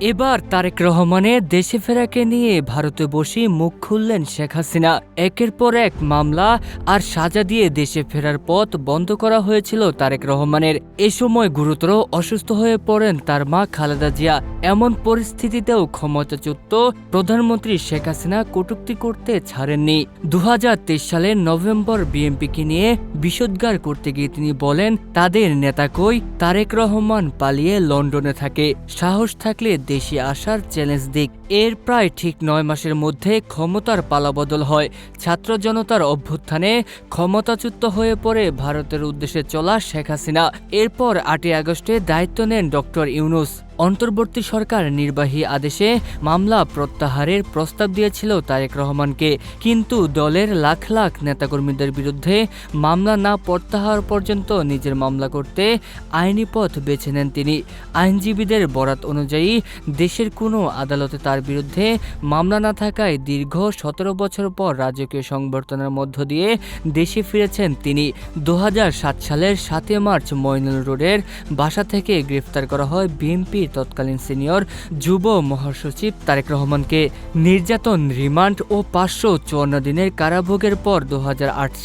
এবার তারেক রহমানের দেশে ফেরাকে নিয়ে ভারতে বসে মুখ খুললেন শেখ হাসিনা। একের পর এক মামলা আর সাজা দিয়ে দেশে ফেরার পথ বন্ধ করা হয়েছিল তারেক রহমানের। এ সময় গুরুতর অসুস্থ হয়ে পড়েন তার মা খালেদা জিয়া। এমন পরিস্থিতিতেও ক্ষমতাচ্যুত প্রধানমন্ত্রী শেখ হাসিনা কটূক্তি করতে ছাড়েননি। দু হাজার তেইশ সালের নভেম্বর বিএনপিকে নিয়ে বিষোদ্গার করতে গিয়ে তিনি বলেন, তাদের নেতা কই তারেক রহমান পালিয়ে লন্ডনে থাকে। সাহস থাকলে দেশে আসার চ্যালেঞ্জ দিক। এর প্রায় ঠিক নয় মাসের মধ্যে ক্ষমতার পালাবদল হয়। ছাত্র জনতার অভ্যুত্থানে ক্ষমতাচ্যুত হয়ে পড়ে ভারতের উদ্দেশ্যে চলা শেখ হাসিনা। এরপর আটই আগস্টে দায়িত্ব নেন ডক্টর ইউনুস। অন্তর্বর্তী সরকার নির্বাহী আদেশে মামলা প্রত্যাহারের প্রস্তাব দিয়েছিল তারেক রহমানকে। কিন্তু দলের লাখ লাখ নেতাকর্মীদের বিরুদ্ধে মামলা না প্রত্যাহার পর্যন্ত নিজের মামলা করতে আইনি পথ বেছে নেন তিনি। আইনজীবীদের বরাত অনুযায়ী দেশের কোনো আদালতে তার বিরুদ্ধে মামলা না থাকায় দীর্ঘ সতেরো বছর পর রাজকীয় সংবর্ধনার মধ্য দিয়ে দেশে ফিরেছেন তিনি। দু হাজার সাত সালের সাতই মার্চ মইনুল রোডের বাসা থেকে গ্রেফতার করা হয় বিএনপির তৎকালীন সিনিয়র যুব মহাসচিব তারেক রহমানকে নির্যাতন, রিমান্ড ও পাঁচশো চুয়ান্ন দিনের কারাভোগের পর দু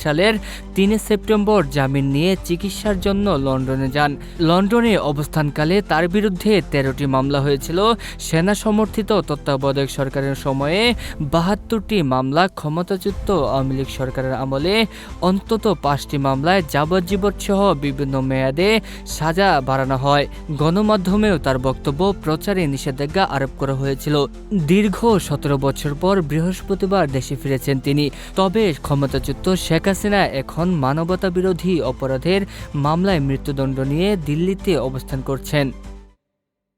সালের তিন সেপ্টেম্বর জামিন নিয়ে চিকিৎসার জন্য লন্ডনে যান। লন্ডনে অবস্থানকালে তার বিরুদ্ধে তেরোটি মামলা হয়েছিল। সেনা সমর্থিত তত্ত্বাবধায়ক সরকারের সময়ে বাহাত্তরটি মামলা ক্ষমতাচ্যুত আওয়ামী লীগ সরকারের আমলে অন্তত পাঁচটি মামলায় যাবজ্জীবন সহ বিভিন্ন মেয়াদে সাজা বাড়ানো হয়। গণমাধ্যমেও তার বক্তব্য প্রচারে নিষেধাজ্ঞা আরোপ করা হয়েছিল। দীর্ঘ সতেরো বছর পর বৃহস্পতিবার দেশে ফিরেছেন তিনি। তবে ক্ষমতাচ্যুত শেখ হাসিনা এখন মানবতা বিরোধী অপরাধের মামলায় মৃত্যুদণ্ড নিয়ে দিল্লিতে অবস্থান করছেন।